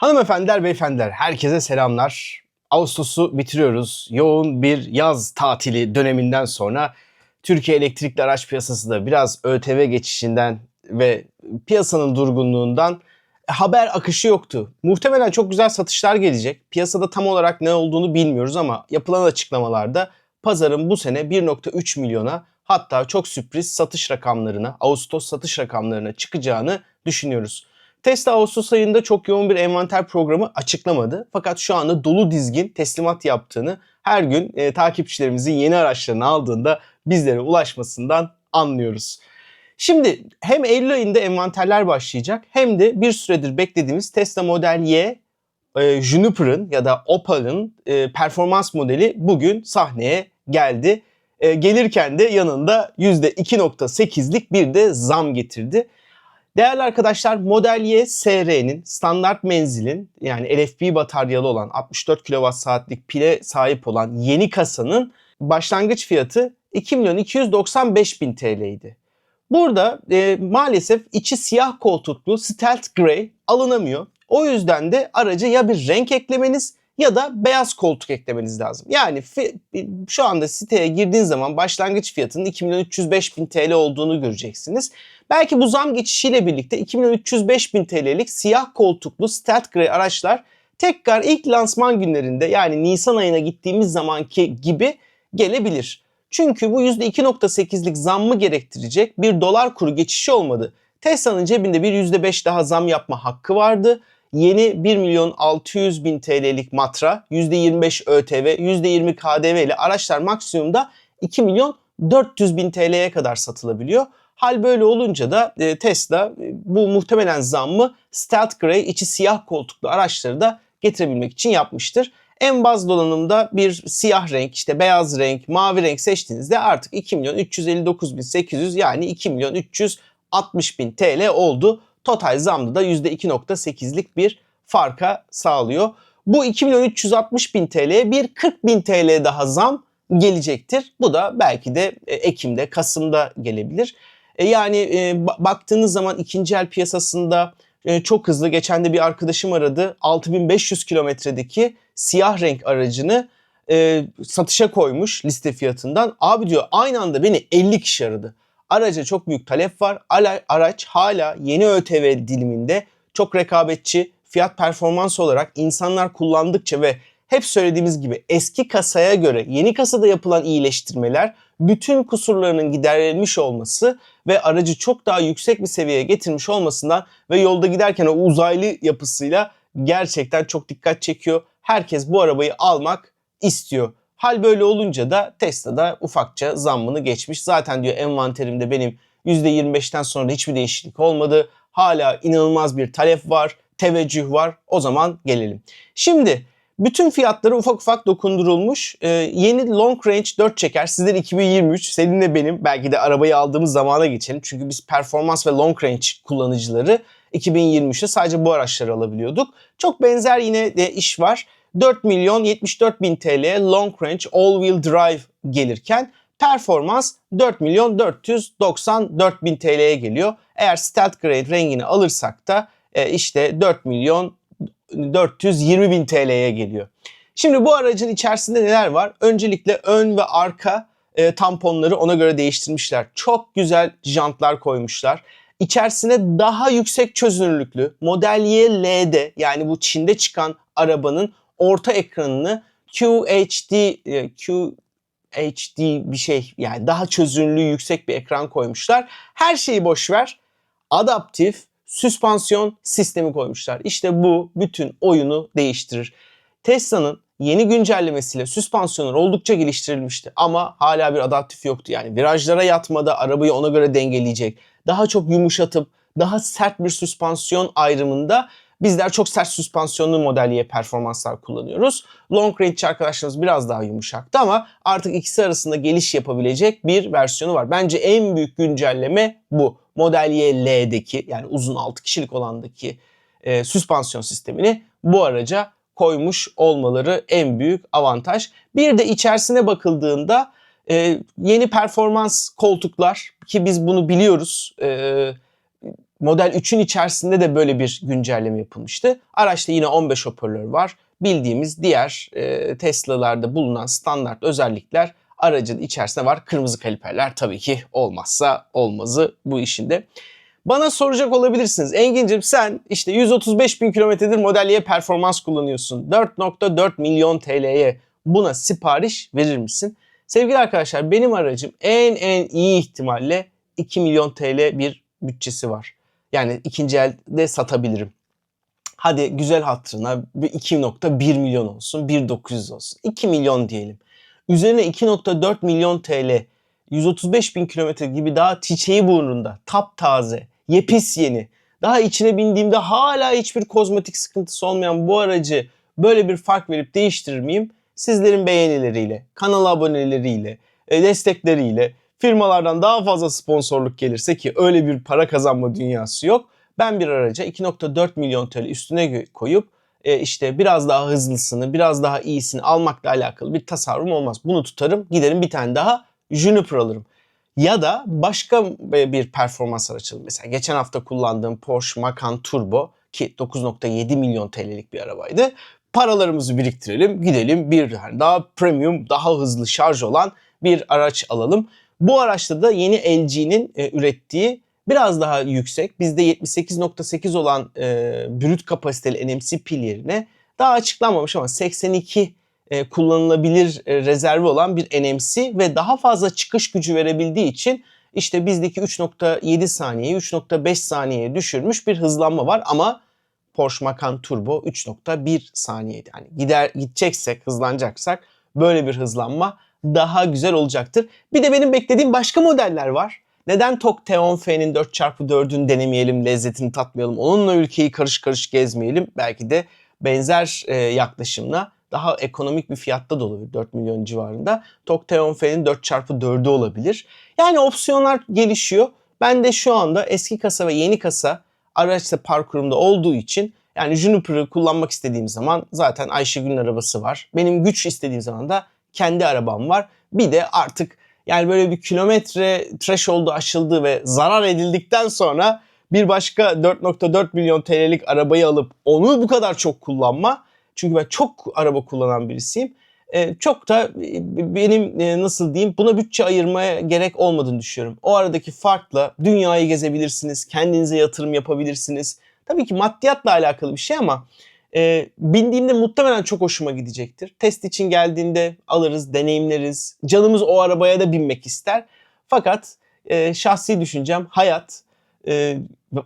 Hanımefendiler, beyefendiler, herkese selamlar. Ağustos'u bitiriyoruz. Yoğun bir yaz tatili döneminden sonra Türkiye elektrikli araç piyasası da biraz ÖTV geçişinden ve piyasanın durgunluğundan haber akışı yoktu. Muhtemelen çok güzel satışlar gelecek. Piyasada tam olarak ne olduğunu bilmiyoruz ama yapılan açıklamalarda pazarın bu sene 1.3 milyona hatta çok sürpriz satış rakamlarına, Ağustos satış rakamlarına çıkacağını düşünüyoruz. Tesla Ağustos ayında çok yoğun bir envanter programı açıklamadı. Fakat şu anda dolu dizgin teslimat yaptığını her gün e, takipçilerimizin yeni araçlarını aldığında bizlere ulaşmasından anlıyoruz. Şimdi hem Eylül ayında envanterler başlayacak hem de bir süredir beklediğimiz Tesla Model Y e, Juniper'ın ya da Opal'ın e, performans modeli bugün sahneye geldi. E, gelirken de yanında %2.8'lik bir de zam getirdi. Değerli arkadaşlar Model Y SR'nin standart menzilin yani LFP bataryalı olan 64 kWh'lik pile sahip olan yeni kasanın başlangıç fiyatı 2 milyon 295 bin TL'ydi. Burada e, maalesef içi siyah koltuklu Stealth Grey alınamıyor. O yüzden de araca ya bir renk eklemeniz ya da beyaz koltuk eklemeniz lazım. Yani şu anda siteye girdiğin zaman başlangıç fiyatının 2 milyon 305 bin TL olduğunu göreceksiniz. Belki bu zam geçişiyle birlikte 2 milyon 305 bin TL'lik siyah koltuklu Stealth Grey araçlar tekrar ilk lansman günlerinde yani Nisan ayına gittiğimiz zamanki gibi gelebilir. Çünkü bu %2.8'lik zammı gerektirecek bir dolar kuru geçişi olmadı. Tesla'nın cebinde bir %5 daha zam yapma hakkı vardı. Yeni 1 milyon 600 bin TL'lik matra, %25 ÖTV, %20 KDV ile araçlar maksimumda 2 milyon 400 bin TL'ye kadar satılabiliyor. Hal böyle olunca da e, Tesla e, bu muhtemelen zammı Stealth Grey içi siyah koltuklu araçları da getirebilmek için yapmıştır. En baz donanımda bir siyah renk, işte beyaz renk, mavi renk seçtiğinizde artık 2 milyon 359 bin 800 yani 2 milyon 360 bin TL oldu. Total zamda da %2.8'lik bir farka sağlıyor. Bu 2 milyon 360 bin TL'ye bir 40 bin TL daha zam gelecektir. Bu da belki de e, Ekim'de, Kasım'da gelebilir. E, Yani e, ba- baktığınız zaman ikinci el piyasasında e, çok hızlı. Geçen de bir arkadaşım aradı. 6500 kilometredeki siyah renk aracını e, satışa koymuş liste fiyatından. Abi diyor aynı anda beni 50 kişi aradı. Araca çok büyük talep var. Araç hala yeni ÖTV diliminde çok rekabetçi fiyat performans olarak insanlar kullandıkça ve hep söylediğimiz gibi eski kasaya göre yeni kasada yapılan iyileştirmeler bütün kusurlarının giderilmiş olması ve aracı çok daha yüksek bir seviyeye getirmiş olmasından ve yolda giderken o uzaylı yapısıyla gerçekten çok dikkat çekiyor. Herkes bu arabayı almak istiyor. Hal böyle olunca da Tesla'da ufakça zammını geçmiş. Zaten diyor envanterimde benim %25'ten sonra hiçbir değişiklik olmadı. Hala inanılmaz bir talep var, teveccüh var. O zaman gelelim. Şimdi bütün fiyatları ufak ufak dokundurulmuş. Ee, yeni Long Range 4 çeker. Sizler 2023, seninle benim belki de arabayı aldığımız zamana geçelim. Çünkü biz performans ve Long Range kullanıcıları 2023'te sadece bu araçları alabiliyorduk. Çok benzer yine de iş var. 4 milyon 74 bin TL Long Range All Wheel Drive gelirken performans 4 milyon 494 bin TL'ye geliyor. Eğer Stealth Grey rengini alırsak da e, işte 4 milyon 420 bin TL'ye geliyor. Şimdi bu aracın içerisinde neler var? Öncelikle ön ve arka e, tamponları ona göre değiştirmişler. Çok güzel jantlar koymuşlar. İçerisine daha yüksek çözünürlüklü Model Y LD yani bu Çin'de çıkan arabanın orta ekranını QHD e, QHD bir şey yani daha çözünürlüğü yüksek bir ekran koymuşlar. Her şeyi boş ver. Adaptif süspansiyon sistemi koymuşlar. İşte bu bütün oyunu değiştirir. Tesla'nın yeni güncellemesiyle süspansiyonlar oldukça geliştirilmişti ama hala bir adaptif yoktu. Yani virajlara yatmada arabayı ona göre dengeleyecek, daha çok yumuşatıp daha sert bir süspansiyon ayrımında bizler çok sert süspansiyonlu Model Y performanslar kullanıyoruz. Long Range arkadaşlarımız biraz daha yumuşaktı ama artık ikisi arasında geliş yapabilecek bir versiyonu var. Bence en büyük güncelleme bu. Model Y L'deki yani uzun 6 kişilik olandaki e, süspansiyon sistemini bu araca koymuş olmaları en büyük avantaj. Bir de içerisine bakıldığında e, yeni performans koltuklar ki biz bunu biliyoruz. E, Model 3'ün içerisinde de böyle bir güncelleme yapılmıştı. Araçta yine 15 hoparlör var. Bildiğimiz diğer e, Tesla'larda bulunan standart özellikler aracın içerisinde var. Kırmızı kaliperler tabii ki olmazsa olmazı bu işinde. Bana soracak olabilirsiniz. Engin'cim sen işte 135 bin kilometredir Model Y performans kullanıyorsun. 4.4 milyon TL'ye buna sipariş verir misin? Sevgili arkadaşlar benim aracım en en iyi ihtimalle 2 milyon TL bir bütçesi var. Yani ikinci elde satabilirim. Hadi güzel hatırına bir 2.1 milyon olsun, 1.900 olsun. 2 milyon diyelim. Üzerine 2.4 milyon TL, 135 bin kilometre gibi daha çiçeği burnunda, taptaze, yepis yeni. Daha içine bindiğimde hala hiçbir kozmetik sıkıntısı olmayan bu aracı böyle bir fark verip değiştirir miyim? Sizlerin beğenileriyle, kanal aboneleriyle, e, destekleriyle, firmalardan daha fazla sponsorluk gelirse ki öyle bir para kazanma dünyası yok. Ben bir araca 2.4 milyon TL üstüne koyup e, işte biraz daha hızlısını, biraz daha iyisini almakla alakalı bir tasarruf olmaz. Bunu tutarım, giderim bir tane daha Juniper alırım. Ya da başka bir performans aracı Mesela geçen hafta kullandığım Porsche Macan Turbo ki 9.7 milyon TL'lik bir arabaydı. Paralarımızı biriktirelim, gidelim bir daha premium, daha hızlı şarj olan bir araç alalım. Bu araçta da yeni LG'nin e, ürettiği biraz daha yüksek. Bizde 78.8 olan e, brüt kapasiteli NMC pil yerine daha açıklanmamış ama 82 e, kullanılabilir e, rezervi olan bir NMC ve daha fazla çıkış gücü verebildiği için işte bizdeki 3.7 saniye 3.5 saniyeye düşürmüş bir hızlanma var ama Porsche Macan Turbo 3.1 saniyeydi. Yani gider gideceksek, hızlanacaksak böyle bir hızlanma daha güzel olacaktır. Bir de benim beklediğim başka modeller var. Neden Tok T10F'nin 4x4'ünü denemeyelim, lezzetini tatmayalım, onunla ülkeyi karış karış gezmeyelim? Belki de benzer e, yaklaşımla daha ekonomik bir fiyatta da olabilir 4 milyon civarında. Tok T10F'nin 4x4'ü olabilir. Yani opsiyonlar gelişiyor. Ben de şu anda eski kasa ve yeni kasa araçta parkurumda olduğu için yani Juniper'ı kullanmak istediğim zaman zaten Ayşegül'ün arabası var. Benim güç istediğim zaman da kendi arabam var. Bir de artık yani böyle bir kilometre threshold'u aşıldı ve zarar edildikten sonra bir başka 4.4 milyon TL'lik arabayı alıp onu bu kadar çok kullanma. Çünkü ben çok araba kullanan birisiyim. Ee, çok da e, benim e, nasıl diyeyim buna bütçe ayırmaya gerek olmadığını düşünüyorum. O aradaki farkla dünyayı gezebilirsiniz, kendinize yatırım yapabilirsiniz. Tabii ki maddiyatla alakalı bir şey ama e, bindiğimde muhtemelen çok hoşuma gidecektir. Test için geldiğinde alırız, deneyimleriz. Canımız o arabaya da binmek ister. Fakat e, şahsi düşüncem hayat e,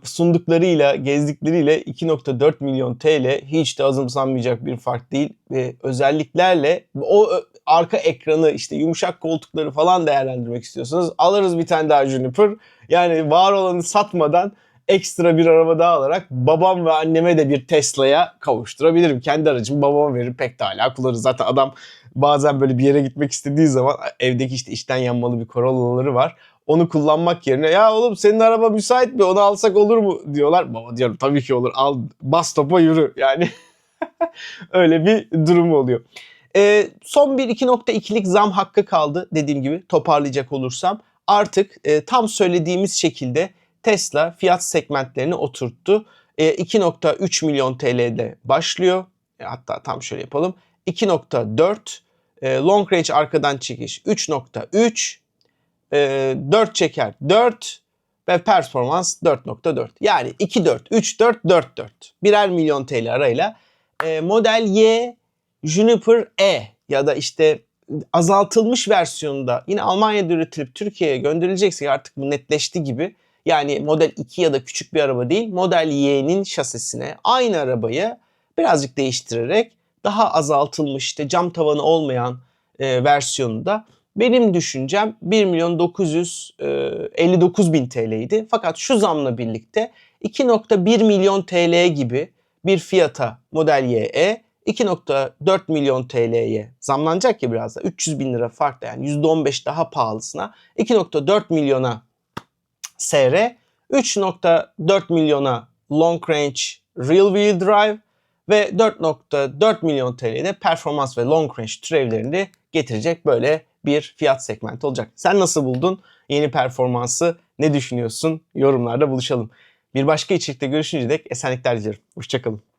sunduklarıyla, gezdikleriyle 2.4 milyon TL hiç de azımsanmayacak bir fark değil. Ve özelliklerle o arka ekranı işte yumuşak koltukları falan değerlendirmek istiyorsanız alırız bir tane daha Juniper. Yani var olanı satmadan ekstra bir araba daha alarak babam ve anneme de bir Tesla'ya kavuşturabilirim. Kendi aracımı babama verir pek de hala kullanırız. Zaten adam bazen böyle bir yere gitmek istediği zaman evdeki işte içten yanmalı bir Corolla'ları var. Onu kullanmak yerine ya oğlum senin araba müsait mi onu alsak olur mu diyorlar. Baba diyorum tabii ki olur al bas topa yürü yani öyle bir durum oluyor. Ee, son bir 2.2'lik zam hakkı kaldı dediğim gibi toparlayacak olursam. Artık e, tam söylediğimiz şekilde Tesla fiyat segmentlerini oturttu. E, 2.3 milyon TL'de başlıyor. E, hatta tam şöyle yapalım. 2.4 e, long range arkadan çekiş 3.3 e, 4 çeker 4 ve performans 4.4. Yani 2.4, 3.4, 4.4. Birer milyon TL arayla e, Model Y Juniper E ya da işte azaltılmış versiyonunda yine Almanya'da üretilip Türkiye'ye gönderilecekse artık bu netleşti gibi yani Model 2 ya da küçük bir araba değil Model Y'nin şasisine aynı arabayı birazcık değiştirerek daha azaltılmış işte cam tavanı olmayan e, versiyonunda benim düşüncem 1 milyon 959 e, bin TL'ydi. Fakat şu zamla birlikte 2.1 milyon TL gibi bir fiyata Model YE 2.4 milyon TL'ye zamlanacak ya biraz da 300 bin lira farklı yani %15 daha pahalısına 2.4 milyona SR, 3.4 milyona long range real wheel drive ve 4.4 milyon TL'de performans ve long range türevlerini getirecek böyle bir fiyat segmenti olacak. Sen nasıl buldun yeni performansı? Ne düşünüyorsun? Yorumlarda buluşalım. Bir başka içerikte görüşünce dek esenlikler dilerim. Hoşçakalın.